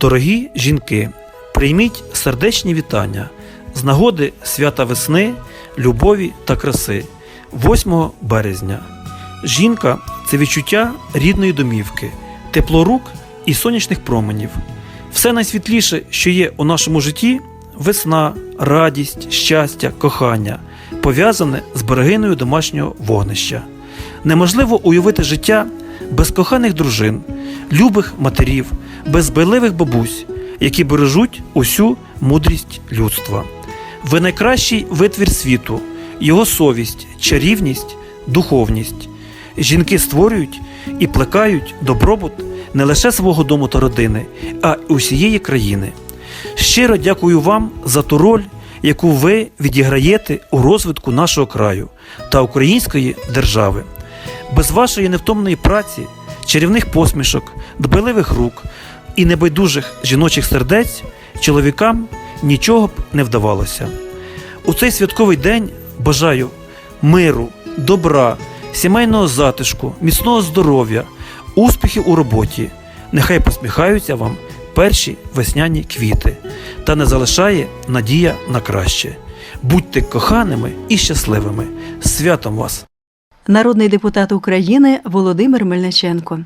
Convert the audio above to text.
Дорогі жінки, прийміть сердечні вітання з нагоди свята весни, любові та краси 8 березня. Жінка це відчуття рідної домівки, тепло рук і сонячних променів. Все найсвітліше, що є у нашому житті весна, радість, щастя, кохання, пов'язане з берегиною домашнього вогнища. Неможливо уявити життя без коханих дружин, любих матерів, без байливих бабусь, які бережуть усю мудрість людства. Ви найкращий витвір світу, його совість, чарівність, духовність. Жінки створюють і плекають добробут не лише свого дому та родини, а й усієї країни. Щиро дякую вам за ту роль, яку ви відіграєте у розвитку нашого краю та української держави. Без вашої невтомної праці, чарівних посмішок, дбайливих рук і небайдужих жіночих сердець чоловікам нічого б не вдавалося. У цей святковий день бажаю миру, добра, сімейного затишку, міцного здоров'я, успіхів у роботі. Нехай посміхаються вам перші весняні квіти та не залишає надія на краще. Будьте коханими і щасливими. Святом вас! Народний депутат України Володимир Мельниченко.